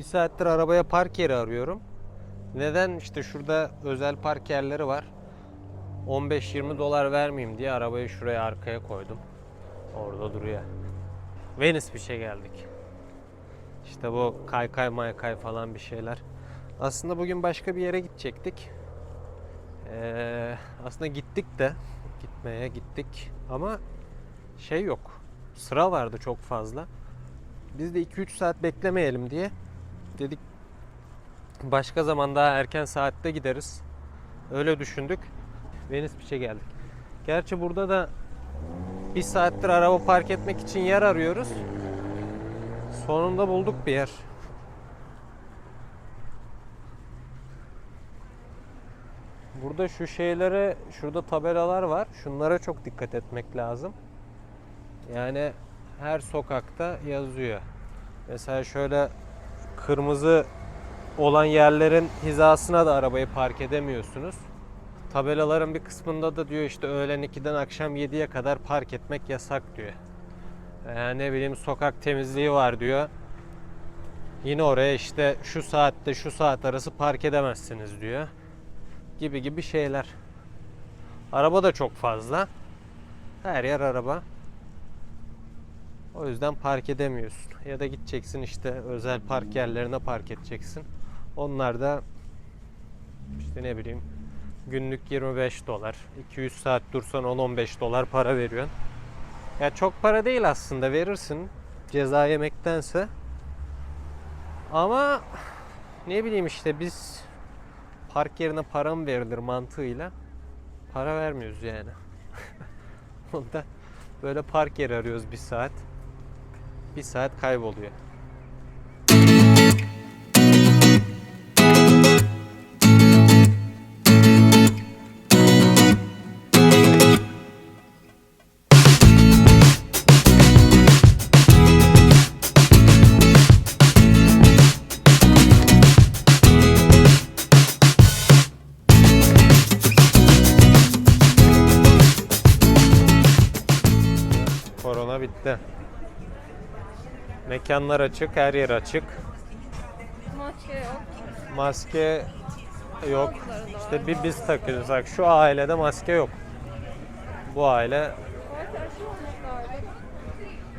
Bir saattir arabaya park yeri arıyorum. Neden? İşte şurada özel park yerleri var. 15-20 dolar vermeyeyim diye arabayı şuraya arkaya koydum. Orada duruyor. Venice bir şey geldik. İşte bu kaykay maykay falan bir şeyler. Aslında bugün başka bir yere gidecektik. Ee, aslında gittik de gitmeye gittik ama şey yok. Sıra vardı çok fazla. Biz de 2-3 saat beklemeyelim diye dedik başka zaman daha erken saatte gideriz. Öyle düşündük. Venice Beach'e geldik. Gerçi burada da bir saattir araba park etmek için yer arıyoruz. Sonunda bulduk bir yer. Burada şu şeylere, şurada tabelalar var. Şunlara çok dikkat etmek lazım. Yani her sokakta yazıyor. Mesela şöyle kırmızı olan yerlerin hizasına da arabayı park edemiyorsunuz. Tabelaların bir kısmında da diyor işte öğlen 2'den akşam 7'ye kadar park etmek yasak diyor. Yani ne bileyim sokak temizliği var diyor. Yine oraya işte şu saatte şu saat arası park edemezsiniz diyor. Gibi gibi şeyler. Araba da çok fazla. Her yer araba. O yüzden park edemiyorsun. Ya da gideceksin işte özel park yerlerine park edeceksin. Onlar da işte ne bileyim günlük 25 dolar. 200 saat dursan 10-15 dolar para veriyorsun. Ya çok para değil aslında verirsin ceza yemektense. Ama ne bileyim işte biz park yerine para mı verilir mantığıyla para vermiyoruz yani. Onda böyle park yeri arıyoruz bir saat. Bir saat kayboluyor. Mekanlar açık, her yer açık. Maske yok. Maske yok. İşte bir biz takıyoruz. Bak şu ailede maske yok. Bu aile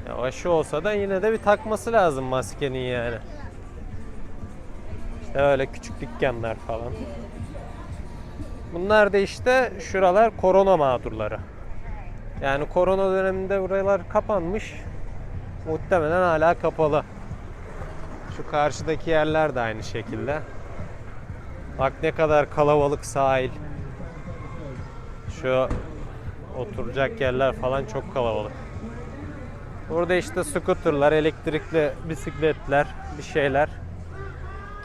ya aşı olsa da yine de bir takması lazım maskenin yani. İşte öyle küçük dükkanlar falan. Bunlar da işte şuralar korona mağdurları. Yani korona döneminde buralar kapanmış. Muhtemelen hala kapalı. Şu karşıdaki yerler de aynı şekilde. Bak ne kadar kalabalık sahil. Şu oturacak yerler falan çok kalabalık. Burada işte scooterlar, elektrikli bisikletler, bir şeyler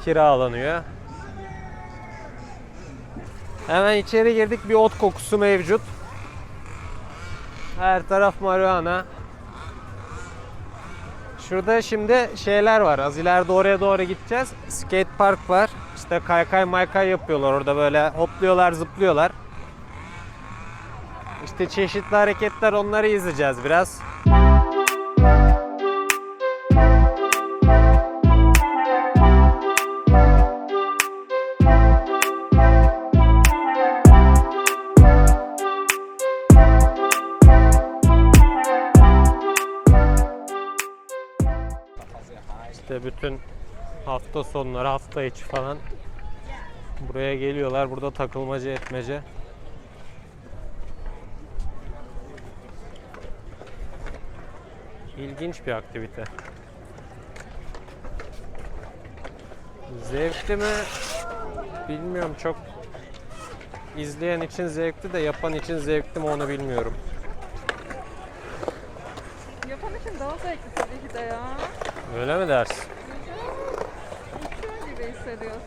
kiralanıyor. Hemen içeri girdik bir ot kokusu mevcut. Her taraf marihuana. Şurada şimdi şeyler var. Az ileride oraya doğru gideceğiz. Skate park var. İşte kaykay maykay yapıyorlar orada böyle hopluyorlar zıplıyorlar. İşte çeşitli hareketler onları izleyeceğiz biraz. Bütün hafta sonları, hafta içi falan buraya geliyorlar. Burada takılmaca etmece. İlginç bir aktivite. Zevkli mi? Bilmiyorum çok. İzleyen için zevkli de yapan için zevkli mi onu bilmiyorum. Yapan için daha zevkli tabii ki de ya. Öyle mi dersin? Hissediyorsun.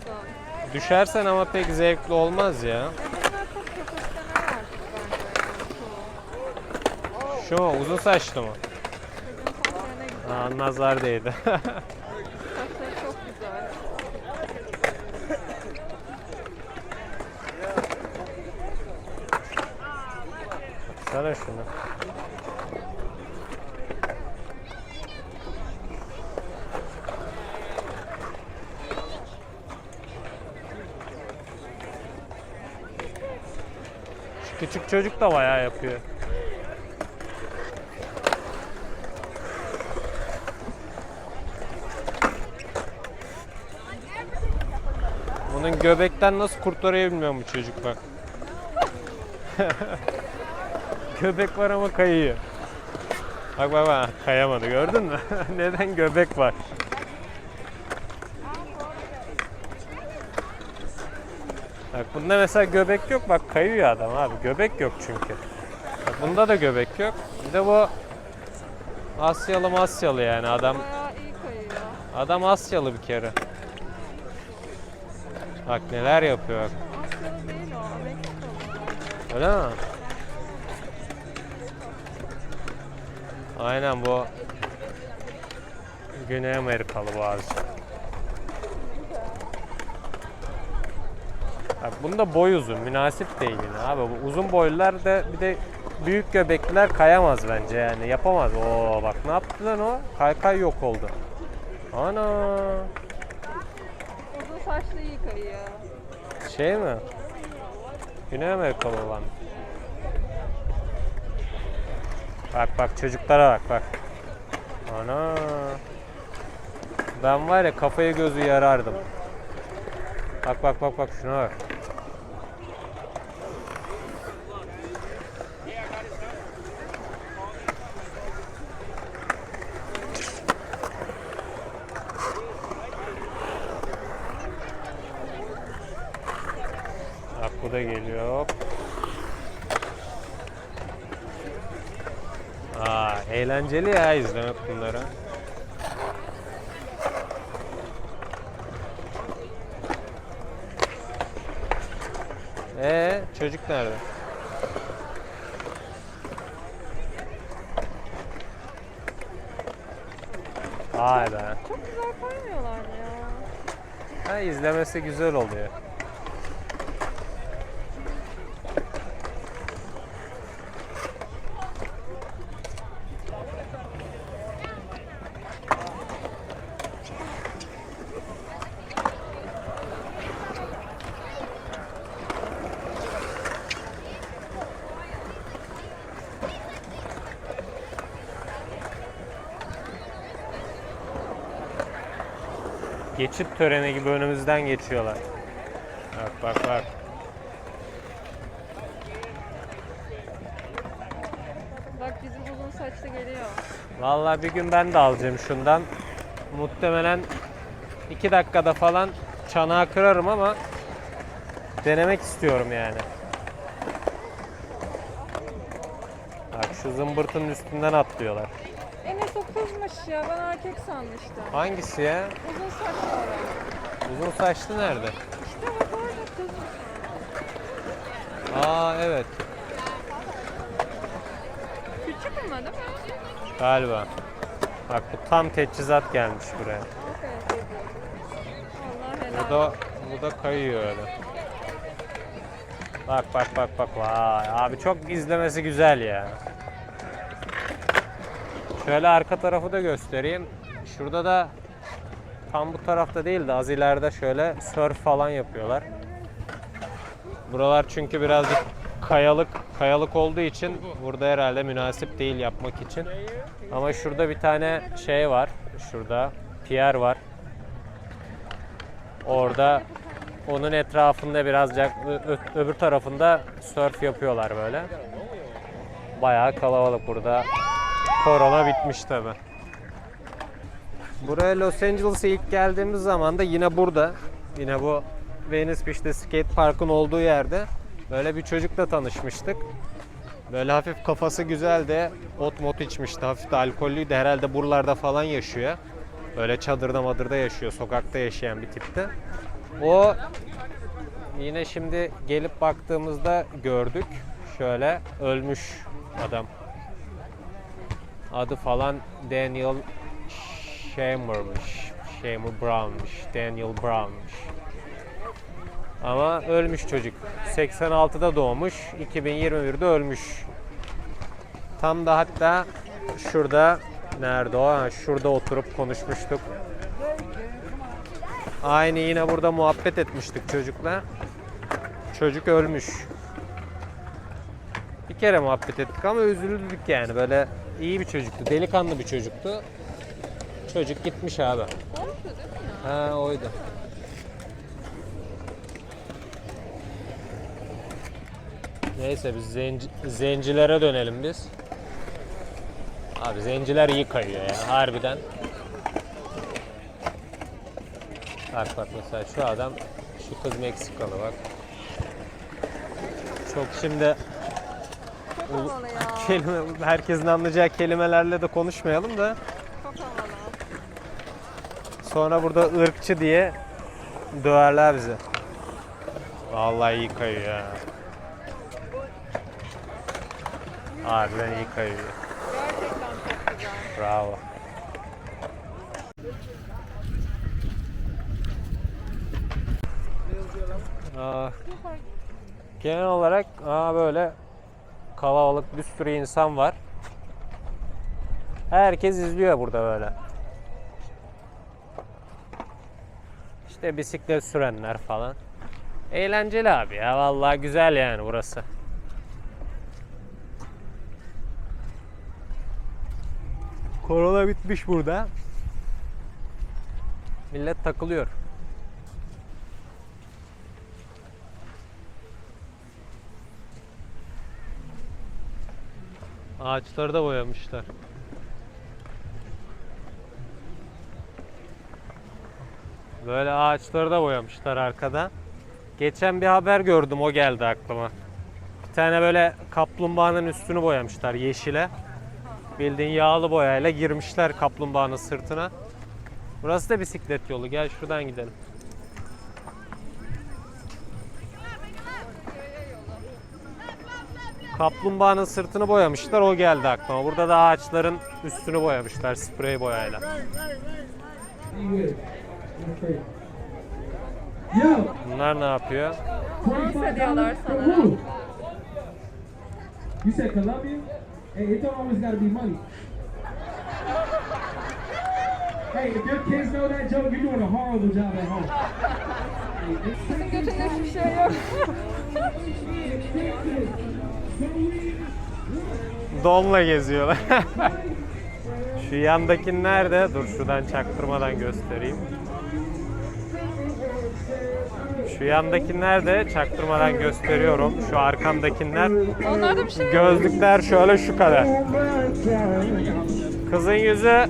Düşersen ama pek zevkli olmaz ya. Çoğu. Şu mu? Uzun saçlı mı? Aa, nazar değdi. Saçları çok güzel. Sana şunu. Küçük çocuk da bayağı yapıyor. Bunun göbekten nasıl kurtarıyor bilmiyorum bu çocuk bak. Göbek var ama kayıyor. Bak bak bak kayamadı gördün mü? Neden göbek var? Bak bunda mesela göbek yok bak kayıyor adam abi göbek yok çünkü. Bak bunda da göbek yok. Bir de bu Asyalı Masyalı yani adam adam Asyalı bir kere. Bak neler yapıyor bak. Öyle mi? Aynen bu Güney Amerikalı bazı. Bak bunda boy uzun, münasip değil yine abi. Bu uzun boylular da bir de büyük göbekliler kayamaz bence yani yapamaz. Oo bak ne yaptı lan o? Kaykay yok oldu. Ana Uzun saçlı iyi kayıyor. şey mi? Güney Amerikalı olan. Bak bak çocuklara bak bak. Ana. Ben var ya kafayı gözü yarardım. Bak bak bak bak şuna bak. Bak bu da geliyor. Aa, eğlenceli ya izlemek bunları. Ee, çocuk nerede? Vay be. Çok güzel kaymıyorlar mı ya? Ha, izlemesi güzel oluyor. Geçit töreni gibi önümüzden geçiyorlar. Bak bak bak. Bak bizim uzun saçlı geliyor. Vallahi bir gün ben de alacağım şundan. Muhtemelen 2 dakikada falan çanağı kırarım ama denemek istiyorum yani. Bak şu zımbırtının üstünden atlıyorlar. Enes o kızmış ya. Ben erkek sanmıştım. Hangisi ya? Uzun saçlı olan. Uzun saçlı nerede? İşte bak orada kızmış. Aa evet Küçük ama değil mi? galiba. Bak bu tam teçhizat gelmiş buraya. Allah helal. Bu da bu da kayıyor öyle. Bak bak bak bak vay abi çok izlemesi güzel ya. Şöyle arka tarafı da göstereyim. Şurada da tam bu tarafta değil de az ileride şöyle surf falan yapıyorlar. Buralar çünkü birazcık kayalık kayalık olduğu için burada herhalde münasip değil yapmak için. Ama şurada bir tane şey var. Şurada pier var. Orada onun etrafında birazcık öbür tarafında surf yapıyorlar böyle. Bayağı kalabalık burada. Korona bitmiş tabi. Buraya Los Angeles'a ilk geldiğimiz zaman da yine burada. Yine bu Venice Beach'te skate parkın olduğu yerde böyle bir çocukla tanışmıştık. Böyle hafif kafası güzeldi. Ot mot içmişti. Hafif de alkollüydü. Herhalde buralarda falan yaşıyor. Böyle çadırda madırda yaşıyor. Sokakta yaşayan bir tipti. O yine şimdi gelip baktığımızda gördük. Şöyle ölmüş adam. Adı falan Daniel Shamer'mış. Shamer Brown'mış. Daniel Brown'mış. Ama ölmüş çocuk. 86'da doğmuş, 2021'de ölmüş. Tam da hatta şurada nerede o? Ha, şurada oturup konuşmuştuk. Aynı yine burada muhabbet etmiştik çocukla. Çocuk ölmüş. Bir kere muhabbet ettik ama üzüldük yani. Böyle iyi bir çocuktu. Delikanlı bir çocuktu. Çocuk gitmiş abi. Oydu değil mi ya? Ha oydu. Neyse biz zenci, zencilere dönelim biz. Abi zenciler iyi kayıyor ya harbiden. Bak bak mesela şu adam, şu kız Meksikalı bak. Çok şimdi Çok havalı ya. kelime, herkesin anlayacağı kelimelerle de konuşmayalım da Çok havalı. Sonra burada ırkçı diye döverler bizi. Vallahi iyi kayıyor ya. Harbiden iyi kayıyor. Gerçekten çok güzel. Bravo. Aa, genel olarak aa böyle kalabalık bir sürü insan var. Herkes izliyor burada böyle. İşte bisiklet sürenler falan. Eğlenceli abi ya vallahi güzel yani burası. Korona bitmiş burada. Millet takılıyor. Ağaçları da boyamışlar. Böyle ağaçları da boyamışlar arkada. Geçen bir haber gördüm o geldi aklıma. Bir tane böyle kaplumbağanın üstünü boyamışlar yeşile. Bildiğin yağlı boyayla girmişler kaplumbağanın sırtına. Burası da bisiklet yolu. Gel şuradan gidelim. Kaplumbağanın sırtını boyamışlar. O geldi aklıma. Burada da ağaçların üstünü boyamışlar sprey boyayla. Bunlar ne yapıyor? You said Colombia? Hey, it don't always gotta be money. Hey, if your kids know that joke, you're doing a horrible job at home. Senin götünde hiçbir şey yok. Donla geziyorlar. Şu yandaki nerede? Dur şuradan çaktırmadan göstereyim. Şu yandaki nerede? Çaktırmadan gösteriyorum. Şu arkamdakiler. Onlarda bir şey yok. Gözlükler şöyle şu kadar. Kızın yüzü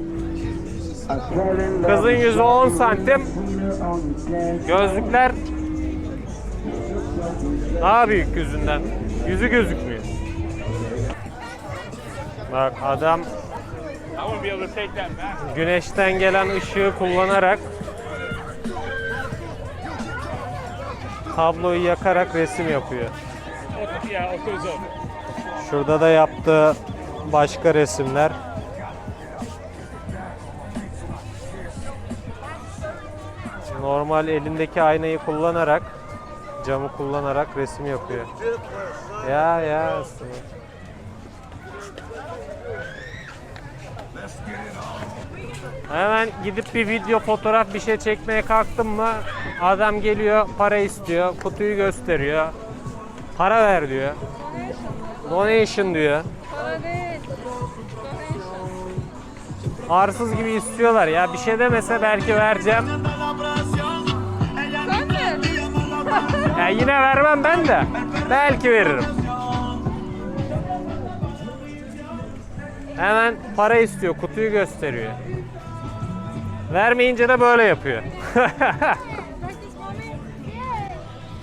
Kızın yüzü 10 santim. Gözlükler daha büyük yüzünden. Yüzü gözükmüyor. Bak adam güneşten gelen ışığı kullanarak tabloyu yakarak resim yapıyor. Şurada da yaptığı başka resimler. Normal elindeki aynayı kullanarak, camı kullanarak resim yapıyor. Ya ya. Hemen gidip bir video, fotoğraf bir şey çekmeye kalktım mı adam geliyor, para istiyor, kutuyu gösteriyor. Para ver diyor. Donation diyor. Arsız gibi istiyorlar ya. Bir şey demese belki vereceğim. Ya yine vermem ben de. Belki veririm. Hemen para istiyor, kutuyu gösteriyor. Vermeyince de böyle yapıyor.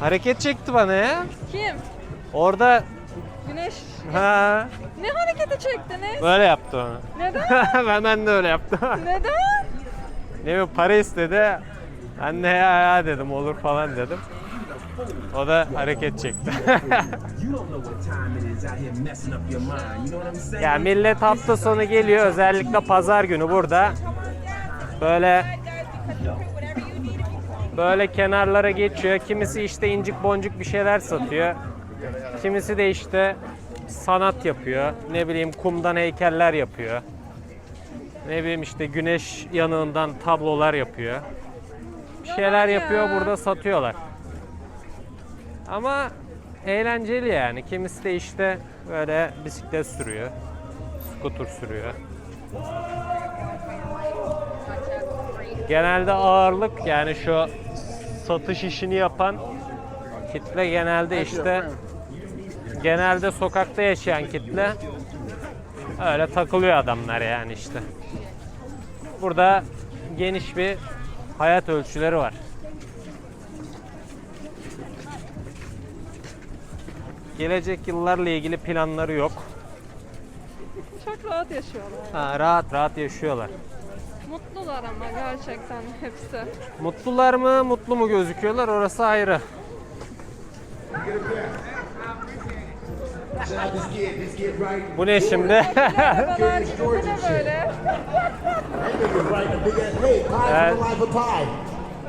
Hareket çekti bana ya. Kim? Orada Güneş. ha Ne hareketi çektiniz? böyle yaptı onu. Neden? ben, ben de öyle yaptım. Neden? ne bileyim para istedi. De ya ya dedim olur falan dedim. O da hareket çekti. You don't know what time it is out here messing up your mind. You know what I'm saying? Ya millet hafta sonu geliyor özellikle pazar günü burada. Böyle böyle kenarlara geçiyor. Kimisi işte incik boncuk bir şeyler satıyor. Kimisi de işte sanat yapıyor. Ne bileyim kumdan heykeller yapıyor. Ne bileyim işte güneş yanığından tablolar yapıyor. Bir şeyler ya. yapıyor burada satıyorlar. Ama eğlenceli yani. Kimisi de işte böyle bisiklet sürüyor. Skuter sürüyor. Genelde ağırlık yani şu satış işini yapan kitle genelde işte genelde sokakta yaşayan kitle öyle takılıyor adamlar yani işte. Burada geniş bir hayat ölçüleri var. Gelecek yıllarla ilgili planları yok. Çok rahat yaşıyorlar. Ha, rahat rahat yaşıyorlar. Mutlular ama gerçekten hepsi. Mutlular mı, mutlu mu gözüküyorlar orası ayrı. Bu ne şimdi? Merhabalar, bu ne böyle? Pie.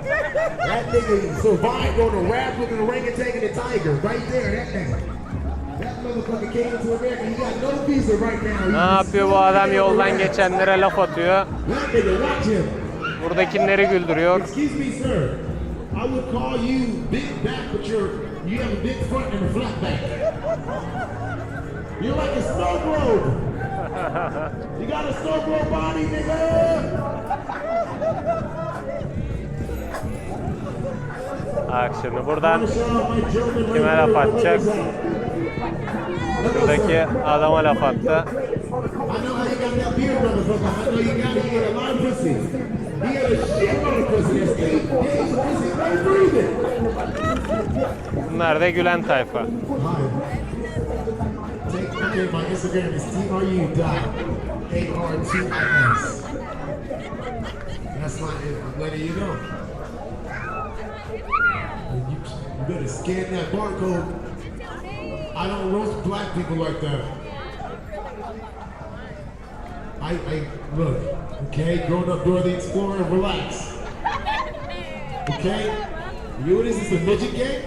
that nigga survived on a raft with an orangutan and a tiger. Right there, that nigga. Ne yapıyor bu adam yoldan geçenlere laf atıyor. Buradakileri güldürüyor. I would call you big back, but you're you have a big front and a flat back. You're like a snow globe. you got a snow globe body, nigga. Bak şimdi buradan kime laf atacak? Buradaki adama laf attı. Bunlar da gülen tayfa. That's my, letting you know. You better scan that barcode. I don't roast black people like that. I, I, look, okay, growing up Dora the Explorer, relax. Okay? You is this, a midget gang?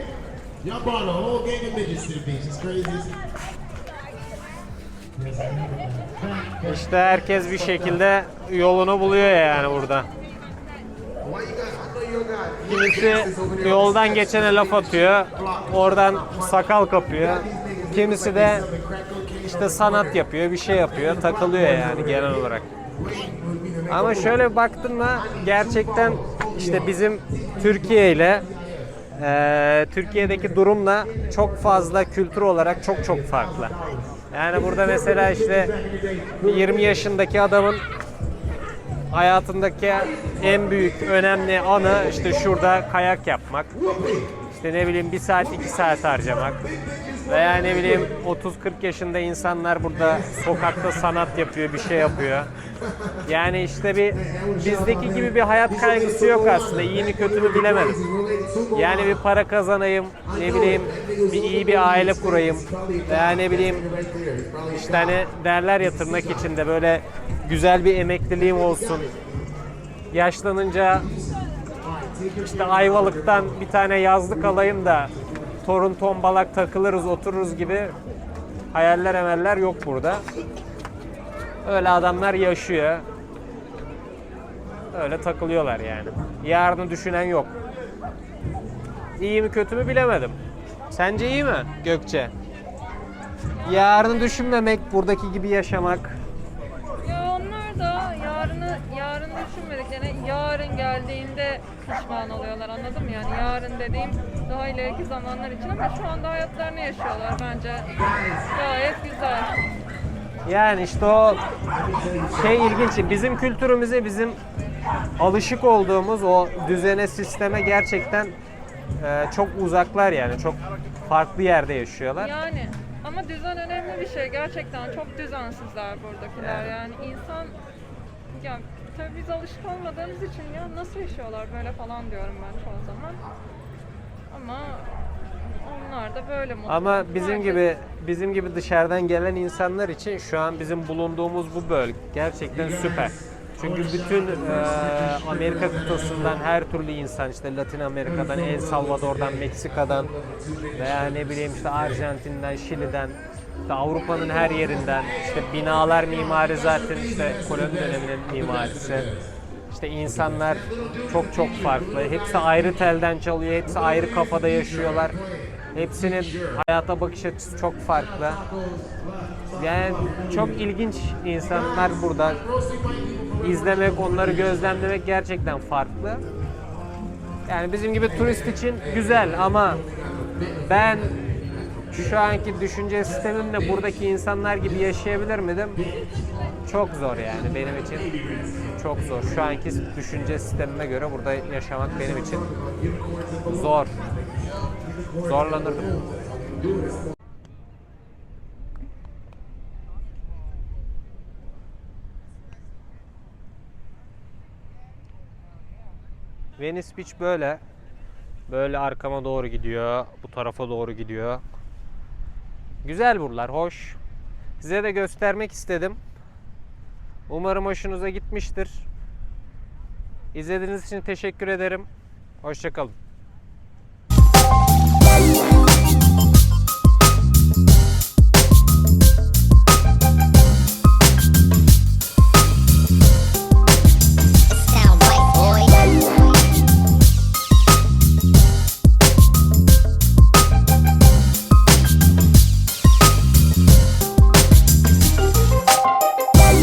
Y'all brought a whole gang of midgets to the beach. It's crazy. İşte herkes bir şekilde yolunu buluyor yani burada. Know Kimisi yoldan geçene laf atıyor. Oradan sakal kapıyor. Kimisi de işte sanat yapıyor, bir şey yapıyor, takılıyor yani genel olarak. Ama şöyle baktın mı gerçekten işte bizim Türkiye ile eee, Türkiye'deki durumla çok fazla kültür olarak çok çok farklı. Yani burada mesela işte 20 yaşındaki adamın hayatındaki en büyük önemli anı işte şurada kayak yapmak. İşte ne bileyim bir saat iki saat harcamak. Veya ne bileyim 30-40 yaşında insanlar burada sokakta sanat yapıyor, bir şey yapıyor. Yani işte bir bizdeki gibi bir hayat kaygısı yok aslında. İyi mi kötü mü bilemedim. Yani bir para kazanayım, ne bileyim bir iyi bir aile kurayım. Veya ne bileyim işte hani derler ya tırnak içinde böyle güzel bir emekliliğim olsun. Yaşlanınca işte Ayvalık'tan bir tane yazlık alayım da torun tombalak takılırız otururuz gibi hayaller emeller yok burada. Öyle adamlar yaşıyor. Öyle takılıyorlar yani. Yarını düşünen yok. İyi mi kötü mü bilemedim. Sence iyi mi Gökçe? Yarını düşünmemek, buradaki gibi yaşamak. Ya onlar da yarını yarın düşünmediklerine yarın geldiğinde pişman oluyorlar anladın mı? Yani yarın dediğim daha ileriki zamanlar için ama şu anda hayatlarını yaşıyorlar bence. Gayet güzel. Yani işte o şey ilginç. Bizim kültürümüze, bizim alışık olduğumuz o düzene, sisteme gerçekten e, çok uzaklar yani. Çok farklı yerde yaşıyorlar. Yani ama düzen önemli bir şey. Gerçekten çok düzensizler buradakiler. Yani insan ya tabii biz alışık olmadığımız için ya nasıl yaşıyorlar böyle falan diyorum ben çoğu zaman. Ama onlar da böyle mutlu. Ama bizim Herkes- gibi bizim gibi dışarıdan gelen insanlar için şu an bizim bulunduğumuz bu bölge gerçekten süper. Çünkü bütün e, Amerika kıtasından her türlü insan işte Latin Amerika'dan, El Salvador'dan, Meksika'dan veya ne bileyim işte Arjantin'den, Şili'den, işte Avrupa'nın her yerinden işte binalar mimari zaten işte koloni döneminin mimarisi. İşte insanlar çok çok farklı. Hepsi ayrı telden çalıyor, hepsi ayrı kafada yaşıyorlar. Hepsinin hayata bakış açısı çok farklı. Yani çok ilginç insanlar burada. İzlemek, onları gözlemlemek gerçekten farklı. Yani bizim gibi turist için güzel ama ben şu anki düşünce sistemimle buradaki insanlar gibi yaşayabilir miydim? Çok zor yani benim için. Çok zor. Şu anki düşünce sistemime göre burada yaşamak benim için zor. Zorlanırdım. Venice Beach böyle. Böyle arkama doğru gidiyor. Bu tarafa doğru gidiyor. Güzel buralar, hoş. Size de göstermek istedim. Umarım hoşunuza gitmiştir. İzlediğiniz için teşekkür ederim. Hoşçakalın.